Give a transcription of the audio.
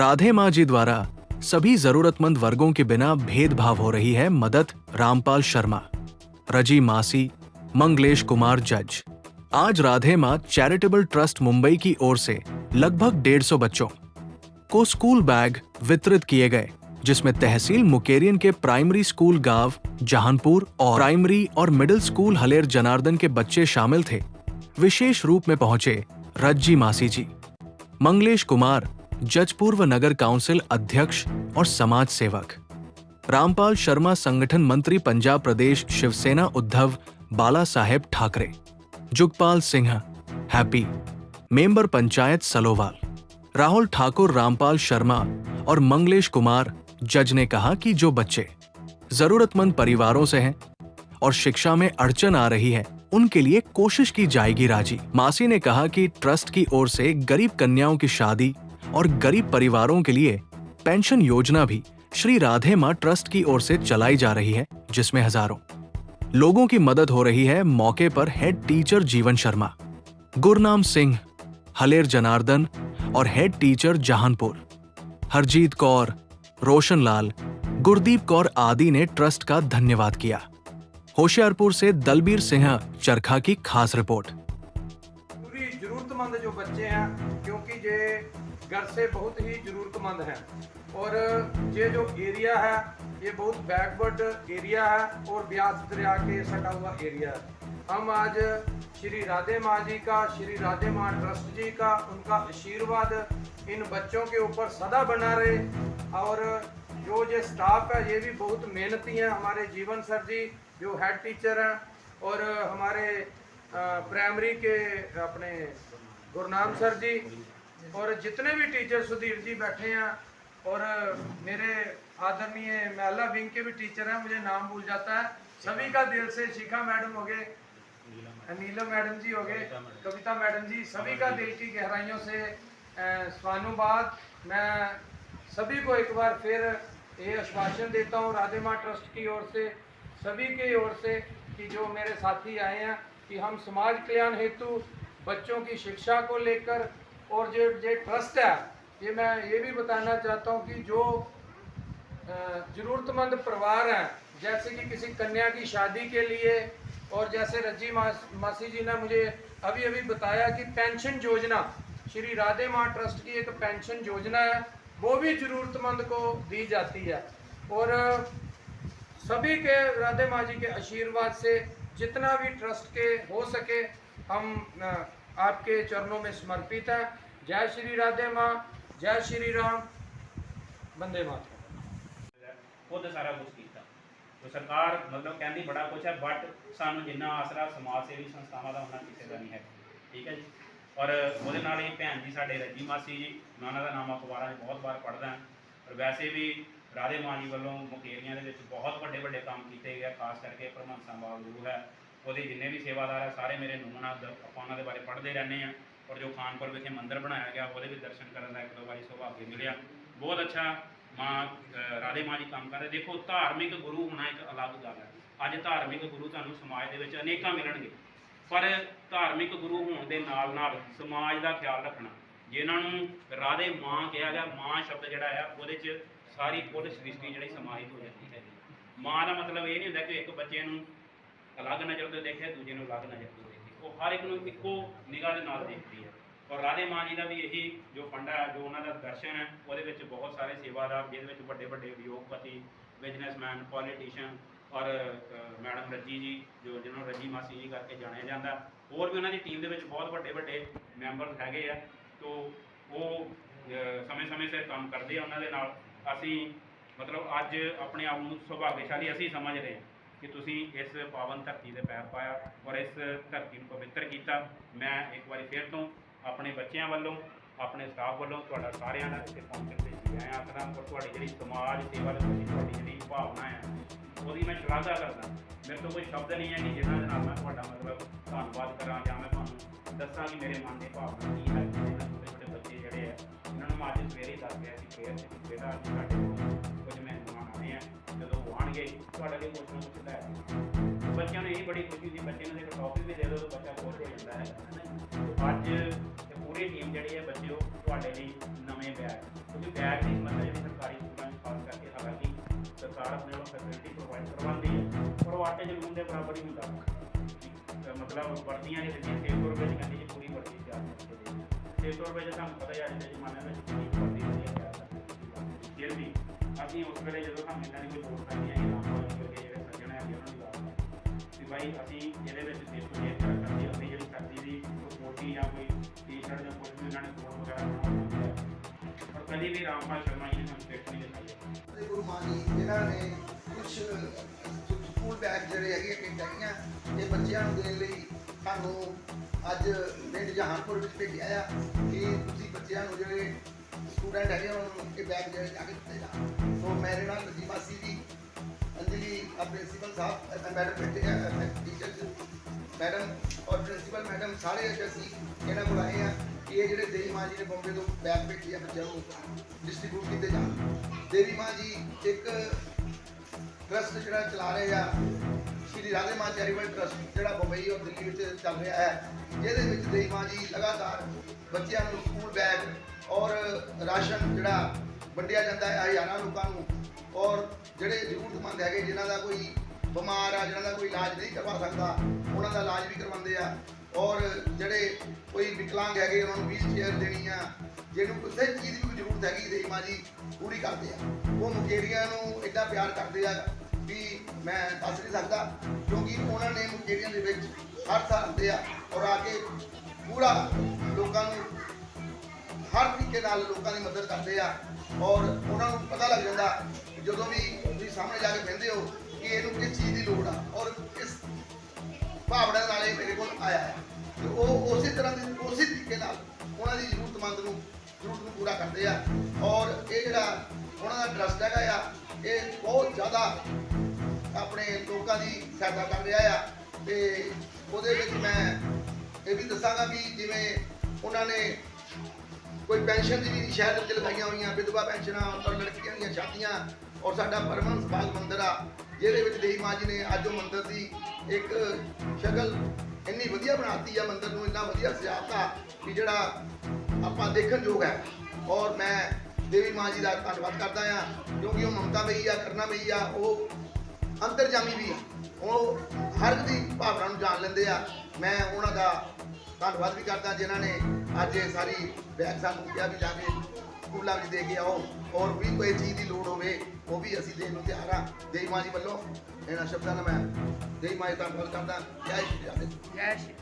राधे माँ जी द्वारा सभी जरूरतमंद वर्गों के बिना भेदभाव हो रही है मदद रामपाल शर्मा, रज़ी मासी, मंगलेश कुमार जज। आज राधे माँ चैरिटेबल ट्रस्ट मुंबई की ओर से लगभग डेढ़ सौ बच्चों को स्कूल बैग वितरित किए गए, जिसमें तहसील मुकेरियन के प्राइमरी स्कूल गाँव जहानपुर और प्राइमरी और मिडिल स्कूल हलेर जनार्दन के बच्चे शामिल थे। विशेष रूप में पहुँचे रज्जी मासी जी, मंगलेश कुमार जजपूर्व नगर काउंसिल अध्यक्ष और समाज सेवक। रामपाल शर्मा संगठन मंत्री पंजाब प्रदेश शिवसेना उद्धव बाला साहेब ठाकरे। जुगपाल सिंह, हैप्पी। मेंबर पंचायत सलोवाल। राहुल ठाकुर, रामपाल शर्मा और मंगलेश कुमार, जज ने कहा कि जो बच्चे जरूरतमंद परिवारों से हैं और शिक्षा में अड़चन आ रही है, उनके लिए कोशिश की जाएगी राज़ी। मासी ने कहा कि ट्रस्ट की ओर से गरीब कन्याओं की शादी और गरीब परिवारों के लिए पेंशन योजना भी श्री राधे माँ ट्रस्ट की ओर से चलाई जा रही है, जिसमें हज़ारों लोगों की मदद हो रही है मौके पर हेड टीचर जीवन शर्मा, गुरनाम सिंह, हलेर जनार्दन और हेड टीचर जहानपुर, हरजीत कौर, रोशन लाल, गुरदीप कौर आदि ने ट्रस्ट का धन्यवाद किया। होशियारपुर से दलबीर सिंह चरखा की खास रिपोर्ट। पूरी जरूरतमंद जो बच्चे हैं, क्योंकि ये घर से बहुत ही जरूरतमंद हैं और ये जो एरिया है ये बहुत बैकवर्ड एरिया है और ब्यास दरिया के सटा हुआ एरिया है हम आज श्री राधे माँ जी का श्री राधे माँ ट्रस्ट जी का उनका आशीर्वाद इन बच्चों के ऊपर सदा बना रहे और जो ये स्टाफ है ये भी बहुत मेहनती हैं हमारे जीवन सर जी जो हेड टीचर हैं और हमारे प्राइमरी के अपने गुरनाम सर जी और जितने भी टीचर सुधीर जी बैठे हैं, और मेरे आदरणीय महिला विंग के भी टीचर हैं, मुझे नाम भूल जाता है। सभी का दिल से शिखा मैडम हो गए, नीलम मैडम जी हो गए, कविता मैडम जी, सभी का दिल की गहराइयों से स्वानुवाद। मैं सभी को एक बार फिर ये आश्वासन देता हूँ राधे माँ ट्रस्ट की ओर से, सभी की ओर से, कि जो मेरे साथी आए हैं, कि हम समाज कल्याण हेतु बच्चों की शिक्षा को लेकर और जो जो ट्रस्ट है ये मैं ये भी बताना चाहता हूँ कि जो जरूरतमंद परिवार हैं जैसे कि किसी कन्या की शादी के लिए और जैसे रज्जी मास, मासी जी ने मुझे अभी अभी बताया कि पेंशन योजना श्री राधे माँ ट्रस्ट की एक पेंशन योजना है वो भी जरूरतमंद को दी जाती है। और सभी के राधे माँ जी के आशीर्वाद से जितना भी ट्रस्ट के हो सके हम आपके चरणों में समर्पित हैं जय श्री राधे माँ जय श्री राम वंदे मातरम ਖੁਦ ਸਾਰਾ ਕੁਝ ਕੀਤਾ ਤੇ ਸਰਕਾਰ ਮਤਲਬ ਕਹਿੰਦੀ ਬੜਾ ਕੁਝ ਹੈ ਬਟ ਸਾਨੂੰ ਜਿੰਨਾ ਆਸਰਾ ਸਮਾਜ ਸੇਵੀ ਸੰਸਥਾਵਾਂ ਦਾ ਉਹਨਾਂ ਕਿਸੇ ਦਾ ਨਹੀਂ ਹੈ ਠੀਕ ਹੈ ਜੀ ਔਰ ਉਹਦੇ ਨਾਲ ਹੀ ਭੈਣ ਜੀ ਸਾਡੇ ਰੱਜੀ ਮਾਸੀ ਜੀ ਮੈਂ ਉਹਨਾਂ ਦਾ ਨਾਮ ਅਖਬਾਰਾਂ 'ਚ ਬਹੁਤ ਵਾਰ ਪੜ੍ਹਦਾ ਹਾਂ ਔਰ ਵੈਸੇ ਵੀ ਰਾਧੇ ਮਾਂ ਜੀ ਵੱਲੋਂ ਮੁਕੇਰੀਆਂ ਦੇ ਵਿੱਚ ਬਹੁਤ ਵੱਡੇ ਵੱਡੇ ਕੰਮ ਕੀਤੇ ਗਏ ਆ, ਖਾਸ ਕਰਕੇ ਪ੍ਰਮੰਤ ਸੰਭਾਲ ਗੁਰੂ ਹੈ ਉਹਦੇ ਜਿੰਨੇ ਵੀ ਸੇਵਾਦਾਰ ਆ, ਸਾਰੇ ਮੇਰੇ ਨੂੰਨਾ ਆਪਾਂ ਉਹਨਾਂ ਦੇ ਬਾਰੇ ਪੜ੍ਹਦੇ ਰਹਿੰਦੇ ਆ ਔਰ ਜੋ ਖਾਨਪੁਰ ਵਿਖੇ ਮੰਦਿਰ ਬਣਾਇਆ ਗਿਆ, ਉਹਦੇ ਵੀ ਦਰਸ਼ਨ ਕਰਨ ਦਾ ਇੱਕ ਦੋ ਵਾਰੀ ਸੁਭਾਗ ਮਿਲਿਆ। ਬਹੁਤ ਅੱਛਾ ਮਾਂ ਰਾਧੇ ਮਾਂ ਜੀ ਕੰਮ ਕਰਦੇ ਦੇਖੋ, ਧਾਰਮਿਕ ਗੁਰੂ ਹੋਣਾ ਇੱਕ ਅਲੱਗ ਗੱਲ ਹੈ। ਅੱਜ ਧਾਰਮਿਕ ਗੁਰੂ ਤੁਹਾਨੂੰ ਸਮਾਜ ਦੇ ਵਿੱਚ ਅਨੇਕਾਂ ਮਿਲਣਗੇ। ਪਰ ਧਾਰਮਿਕ ਗੁਰੂ ਹੋਣ ਦੇ ਨਾਲ ਨਾਲ ਸਮਾਜ ਦਾ ਖਿਆਲ ਰੱਖਣਾ, ਜਿਨ੍ਹਾਂ ਨੂੰ ਰਾਧੇ ਮਾਂ ਕਿਹਾ ਗਿਆ, ਮਾਂ ਸ਼ਬਦ ਜਿਹੜਾ ਆ, ਉਹਦੇ 'ਚ ਸਾਰੀ ਕੁੱਲ ਸ੍ਰਿਸ਼ਟੀ ਜਿਹੜੀ ਸਮਾਹਿਤ ਹੋ ਜਾਂਦੀ ਹੈ ਮਾਂ ਦਾ ਮਤਲਬ ਇਹ ਨਹੀਂ ਹੁੰਦਾ ਕਿ ਇੱਕ ਬੱਚੇ ਨੂੰ ਅਲੱਗ ਨਜ਼ਰ ਤੋਂ ਦੇਖੇ, ਦੂਜੇ ਨੂੰ ਅਲੱਗ ਨਜ਼ਰ ਤੋਂ ਦੇਖੇ। ਉਹ ਹਰ ਇੱਕ ਨੂੰ ਇੱਕੋ ਨਿਗਾਹ ਦੇ ਨਾਲ ਦੇਖਦੀ ਹੈ। ਔਰ ਰਾਧੇ ਮਾਂ ਜੀ ਦਾ ਵੀ ਇਹੀ ਜੋ ਫੰਡਾ ਹੈ, ਜੋ ਉਹਨਾਂ ਦਾ ਦਰਸ਼ਨ ਹੈ, ਉਹਦੇ ਵਿੱਚ ਬਹੁਤ ਸਾਰੇ ਸੇਵਾਦਾਰ, ਜਿਹਦੇ ਵਿੱਚ ਵੱਡੇ ਵੱਡੇ ਉਦਯੋਗਪਤੀ ਬਿਜ਼ਨਸਮੈਨ ਪੋਲੀਟੀਸ਼ੀਅਨ ਔਰ ਮੈਡਮ ਰੱਜੀ ਜੀ, ਜੋ ਜਿਹਨਾਂ ਨੂੰ ਰੱਜੀ ਮਾਸੀ ਜੀ ਕਰਕੇ ਜਾਣਿਆ ਜਾਂਦਾ। ਹੋਰ ਵੀ ਉਹਨਾਂ ਦੀ ਟੀਮ ਦੇ ਵਿੱਚ ਬਹੁਤ ਵੱਡੇ ਵੱਡੇ ਮੈਂਬਰਸ ਹੈਗੇ ਆ। ਤੋ ਉਹ ਸਮੇਂ-ਸਮੇਂ ਸਿਰ ਕੰਮ ਕਰਦੇ ਆ ਉਹਨਾਂ ਦੇ ਨਾਲ। ਅਸੀਂ ਮਤਲਬ ਅੱਜ ਆਪਣੇ ਆਪ ਨੂੰ ਸੁਭਾਗਸ਼ਾਲੀ ਅਸੀਂ ਸਮਝ ਰਹੇ ਹਾਂ। ਕਿ ਤੁਸੀਂ ਇਸ ਪਾਵਨ ਧਰਤੀ ਦੇ ਪੈਰ ਪਾਇਆ ਔਰ ਇਸ ਧਰਤੀ ਨੂੰ ਪਵਿੱਤਰ ਕੀਤਾ। ਮੈਂ ਇੱਕ ਵਾਰੀ ਫਿਰ ਤੋਂ ਆਪਣੇ ਬੱਚਿਆਂ ਵੱਲੋਂ, ਆਪਣੇ ਸਟਾਫ ਵੱਲੋਂ, ਤੁਹਾਡਾ ਸਾਰਿਆਂ ਦਾ ਇੱਥੇ ਪਹੁੰਚਣ ਤੇ ਜੀ ਆਇਆਂ ਆਖਦਾ ਔਰ ਤੁਹਾਡੀ ਜਿਹੜੀ ਸਮਾਜ ਸੇਵਾ ਦੇ ਪ੍ਰਤੀ ਤੁਹਾਡੀ ਜਿਹੜੀ ਭਾਵਨਾ ਹੈ, ਉਹਦੀ ਮੈਂ ਸ਼ਲਾਘਾ ਕਰਦਾ। ਮੇਰੇ ਤੋਂ ਕੋਈ ਸ਼ਬਦ ਨਹੀਂ ਹੈ ਕਿ ਜਿਹਨਾਂ ਦੇ ਨਾਲ ਮੈਂ ਤੁਹਾਡਾ ਮਤਲਬ ਧੰਨਵਾਦ ਕਰਾਂ ਜਾਂ ਮੈਂ ਤੁਹਾਨੂੰ ਦੱਸਾਂ ਕਿ ਮੇਰੇ ਮਨ ਦੀ ਭਾਵਨਾ ਕੀ ਹੈ ਛੋਟੇ ਛੋਟੇ ਬੱਚੇ ਜਿਹੜੇ ਆ ਇਹਨਾਂ ਨੂੰ ਅੱਜ ਸਵੇਰੇ ਦੱਸ ਗਿਆ ਸੀ ਫੇਰ ਬੇਟਾ ਅੱਜ ਸਾਡੇ ਕੋਲ ਕੁਝ ਮਹਿਮਾਨ ਆਏ ਆ ਜਦੋਂ ਉਹ ਆਉਣਗੇ ਤੁਹਾਡੇ ਲਈ ਕੁਝ ਨਾ ਕੁਝ ਲੈ ਕੇ ਬੱਚਿਆਂ ਨੂੰ ਇਹ ਬੜੀ ਖੁਸ਼ੀ ਹੁੰਦੀ ਬੱਚੇ ਨੂੰ ਇੱਕ ਟੌਪਿਕ ਵੀ ਦੇ ਦਿਓ ਤਾਂ ਬੱਚਾ ਖੁਸ਼ ਹੋ ਜਾਂਦਾ ਹੈ। ਤੇ ਅੱਜ ਇਹ ਪੂਰੀ ਟੀਮ ਜਿਹੜੀ ਹੈ ਬੱਚਿਓ, ਤੁਹਾਡੇ ਲਈ ਨਵੇਂ ਬੈਗ ਕਿਉਂਕਿ ਬੈਗ ਦੀ ਸਮੱਸਿਆ ਜਿਹੜੀ ਸਰਕਾਰੀ ਸਕੂਲਾਂ 'ਚ ਖਾਸ ਕਰਕੇ ਹਾਲਾਂਕਿ ਸਰਕਾਰ ਆਪਣੇ ਵੱਲੋਂ ਫੈਸਿਲਿਟੀ ਪ੍ਰੋਵਾਈਡ ਕਰਵਾਉਂਦੀ ਹੈ, ਪਰ ਉਹ ਆਟੇ ਜ਼ਰੂਰ ਦੇ ਬਰਾਬਰ ਹੀ ਹੁੰਦਾ। ਤਾਂ ਮਤਲਬ ਵਰਦੀਆਂ ਦੀ ਦਿੱਤੀ 600 ਰੁਪਏ ਦੀ ਕਹਿੰਦੀ ਜੀ ਪੂਰੀ ਵਰਦੀ ਤਿਆਰ ਕਰਕੇ ਦੇ 600 ਰੁਪਏ 'ਚ ਤੁਹਾਨੂੰ ਪਤਾ ਹੀ ਅੱਜ ਦੇ ਜ਼ਮਾਨੇ ਵਿੱਚ ਕਿੰਨੀ ਕੁ ਵਰਦੀ ਵਧੀਆ ਤਿਆਰ ਕਰਦੀ ਫਿਰ ਵੀ ਅਸੀਂ ਉਸ ਵੇਲੇ ਜਦੋਂ ਸਾਨੂੰ ਇਹਨਾਂ ਦੀ ਕੋਈ ਲੋੜ ਪੈਂਦੀ ਹੈ ਲਾਭ ਅਸੀਂ ਇਹਦੇ ਵਿੱਚ ਦੇਖੋ ਜੇ ਕਰਦੇ ਹੁੰਦੇ ਜਿਹੜੀ ਸਰਦੀ ਦੀ ਕੋਈ ਜਾਂ ਕੋਈ ਟੀ-ਸ਼ਰਟ ਜਾਂ ਕੁਝ ਵੀ ਇਹਨਾਂ ਨੇ ਕੋਟ ਵਗੈਰਾ ਬਣਾਉਣਾ ਹੁੰਦਾ ਪਰ ਕਦੀ ਵੀ ਰਾਮਪਾਲ ਸ਼ਰਮਾ ਜੀ ਨੇ ਸਾਨੂੰ ਫਿੱਟ ਨਹੀਂ ਦਿਖਾਈ ਹੈ ਤੇ ਨੇ ਕੁਝ ਸਕੂਲ ਬੈਗ ਜਿਹੜੇ ਹੈਗੇ ਕਿੱਟ ਹੈਗੀਆਂ ਬੱਚਿਆਂ ਨੂੰ ਦੇਣ ਲਈ ਸਾਨੂੰ ਅੱਜ ਪਿੰਡ ਜਹਾਨਪੁਰ ਵਿੱਚ ਭੇਜਿਆ ਆ ਕਿ ਤੁਸੀਂ ਬੱਚਿਆਂ ਨੂੰ ਜਿਹੜੇ ਸਟੂਡੈਂਟ ਹੈਗੇ ਉਹਨਾਂ ਨੂੰ ਇਹ ਬੈਗ ਜਿਹੜੇ ਜਾ ਕੇ ਦਿੱਤੇ ਜਾਣ। ਸੋ ਮੇਰੇ ਨਾਲ ਨਜੀਬਾਸੀ ਜੀ। ਅੰਜਲੀ ਆ ਪ੍ਰਿੰਸੀਪਲ ਸਾਹਿਬ ਅ, ਮੈਡਮ ਬੈਠੇ ਆ ਮੈਡਮ ਔਰ ਪ੍ਰਿੰਸੀਪਲ ਮੈਡਮ ਸਾਰੇ ਅੱਜ ਅਸੀਂ ਇਹਨਾਂ ਬੁਲਾਏ ਆਏ ਆ ਕਿ ਇਹ ਜਿਹੜੇ ਦੇਵੀ ਮਾਂ ਜੀ ਨੇ ਬੰਬੇ ਤੋਂ ਬੈਗ ਭੇਜੇ ਆ ਬੱਚਿਆਂ ਨੂੰ ਡਿਸਟ੍ਰੀਬਿਊਟ ਕੀਤੇ ਜਾਣ। ਦੇਵੀ ਮਾਂ ਜੀ ਇੱਕ ਟਰਸਟ ਜਿਹੜਾ ਚਲਾ ਰਹੇ ਆ ਸ਼੍ਰੀ ਰਾਧੇ ਮਾਂ ਚੈਰੀਟੇਬਲ ਟਰਸਟ ਜਿਹੜਾ ਬੰਬਈ ਔਰ ਦਿੱਲੀ ਵਿੱਚ ਚੱਲ ਰਿਹਾ ਹੈ ਜਿਹਦੇ ਵਿੱਚ ਦੇਵੀ ਮਾਂ ਜੀ ਲਗਾਤਾਰ ਬੱਚਿਆਂ ਨੂੰ ਸਕੂਲ ਬੈਗ ਔਰ ਰਾਸ਼ਨ ਜਿਹੜਾ ਵੰਡਿਆ ਜਾਂਦਾ ਹੈ ਹਜ਼ਾਰਾਂ ਲੋਕਾਂ ਨੂੰ ਔਰ ਜਿਹੜੇ ਜ਼ਰੂਰਤਮੰਦ ਹੈਗੇ, ਜਿਨ੍ਹਾਂ ਦਾ ਕੋਈ ਬਿਮਾਰ ਆ, ਜਿਨ੍ਹਾਂ ਦਾ ਕੋਈ ਇਲਾਜ ਨਹੀਂ ਕਰਵਾ ਸਕਦਾ, ਉਹਨਾਂ ਦਾ ਇਲਾਜ ਵੀ ਕਰਵਾਉਂਦੇ ਆ। ਔਰ ਜਿਹੜੇ ਕੋਈ ਵਿਕਲਾਂਗ ਹੈਗੇ, ਉਹਨਾਂ ਨੂੰ ਵੀਲ ਚੇਅਰ ਦੇਣੀ ਆ, ਜਿਹਨੂੰ ਕਿਸੇ ਚੀਜ਼ ਦੀ ਵੀ ਜ਼ਰੂਰਤ ਹੈਗੀ ਦੇਈ ਮਾਂ ਜੀ, ਪੂਰੀ ਕਰਦੇ ਆ। ਉਹ ਮੁਕੇਰੀਆਂ ਨੂੰ ਇੰਨਾ ਪਿਆਰ ਕਰਦੇ ਆ ਵੀ ਮੈਂ ਦੱਸ ਨਹੀਂ ਸਕਦਾ, ਕਿਉਂਕਿ ਉਹਨਾਂ ਨੇ ਮੁਕੇਰੀਆਂ ਦੇ ਵਿੱਚ ਹਰ ਸਾਲ ਆਉਂਦੇ ਆ ਔਰ ਆ ਕੇ ਪੂਰਾ ਲੋਕਾਂ ਨੂੰ ਹਰ ਤਰੀਕੇ ਨਾਲ ਲੋਕਾਂ ਦੀ ਮਦਦ ਕਰਦੇ ਆ। ਔਰ ਉਹਨਾਂ ਨੂੰ ਪਤਾ ਲੱਗ ਜਾਂਦਾ ਜਦੋਂ ਵੀ ਤੁਸੀਂ ਸਾਹਮਣੇ ਜਾ ਕੇ ਕਹਿੰਦੇ ਹੋ ਕਿ ਇਹਨੂੰ ਕਿਸ ਚੀਜ਼ ਦੀ ਲੋੜ ਆ ਔਰ ਕਿਸ ਭਾਵਨਾ ਨਾਲ ਇਹ ਮੇਰੇ ਕੋਲ ਆਇਆ ਹੈ। ਤੇ ਉਹ ਉਸੇ ਤਰ੍ਹਾਂ ਦੀ, ਉਸੇ ਤਰੀਕੇ ਨਾਲ ਉਹਨਾਂ ਦੀ ਜ਼ਰੂਰਤਮੰਦ ਨੂੰ, ਜ਼ਰੂਰਤ ਨੂੰ ਪੂਰਾ ਕਰਦੇ ਆ। ਔਰ ਇਹ ਜਿਹੜਾ ਉਹਨਾਂ ਦਾ ਟਰਸਟ ਹੈਗਾ ਆ, ਇਹ ਬਹੁਤ ਜ਼ਿਆਦਾ ਆਪਣੇ ਲੋਕਾਂ ਦੀ ਸਹਾਇਤਾ ਕਰ ਰਿਹਾ ਆ। ਤੇ ਉਹਦੇ ਵਿੱਚ ਮੈਂ ਇਹ ਵੀ ਦੱਸਾਂਗਾ ਵੀ ਜਿਵੇਂ ਉਹਨਾਂ ਨੇ ਕੋਈ ਪੈਨਸ਼ਨ ਦੀ ਵੀ ਸ਼ਹਿਰ ਵਿੱਚ ਲਗਾਈਆਂ ਹੋਈਆਂ, ਵਿਧਵਾ ਪੈਨਸ਼ਨਾਂ, ਔਰ ਲੜਕੀਆਂ ਦੀਆਂ ਸ਼ਾਦੀਆਂ ਔਰ ਸਾਡਾ ਪਰਮਨ ਬਾਗ ਮੰਦਿਰ ਆ, ਜਿਹਦੇ ਵਿੱਚ ਦੇਵੀ ਮਾਂ ਜੀ ਨੇ ਅੱਜ ਉਹ ਮੰਦਿਰ ਦੀ ਇੱਕ ਸ਼ਕਲ ਇੰਨੀ ਵਧੀਆ ਬਣਾਤੀ ਆ, ਮੰਦਿਰ ਨੂੰ ਇੰਨਾ ਵਧੀਆ ਸਜਾਤਾ ਕਿ ਜਿਹੜਾ ਆਪਾਂ ਦੇਖਣ ਯੋਗ ਹੈ। ਔਰ ਮੈਂ ਦੇਵੀ ਮਾਂ ਜੀ ਦਾ ਧੰਨਵਾਦ ਕਰਦਾ ਆ, ਕਿਉਂਕਿ ਉਹ ਮਮਤਾ ਮਈ ਆ ਕਰਨਾ ਮਈ ਆ, ਉਹ ਅੰਤਰਜਾਮੀ ਵੀ ਆ। ਉਹ ਹਰ ਇੱਕ ਦੀ ਭਾਵਨਾ ਨੂੰ ਜਾਣ ਲੈਂਦੇ ਆ। ਮੈਂ ਉਹਨਾਂ ਦਾ ਧੰਨਵਾਦ ਵੀ ਕਰਦਾ ਜਿਨ੍ਹਾਂ ਨੇ ਅੱਜ ਇਹ ਸਾਰੀ ਬੈਗ ਸਾਨੂੰ ਕਿਹਾ ਵੀ ਜਾ ਕੇ ਸਕੂਲਾਂ ਵਿੱਚ ਦੇ ਕੇ ਆਓ। ਔਰ ਵੀ ਕੋਈ ਚੀਜ਼ ਦੀ ਲੋੜ ਹੋਵੇ ਉਹ ਵੀ ਅਸੀਂ ਦੇਣ ਨੂੰ ਤਿਆਰ ਆ ਦੇਈ ਮਾਂ ਜੀ ਵੱਲੋਂ ਇਹਨਾਂ ਸ਼ਬਦਾਂ ਨਾਲ ਮੈਂ ਦੇਈ ਮਾਂ ਜੀ ਦਾ ਧੰਨਵਾਦ ਕਰਦਾ। ਜੈ ਸ਼੍ਰੀ ਰਾਧੇ ਜੈ ਸ਼੍ਰੀ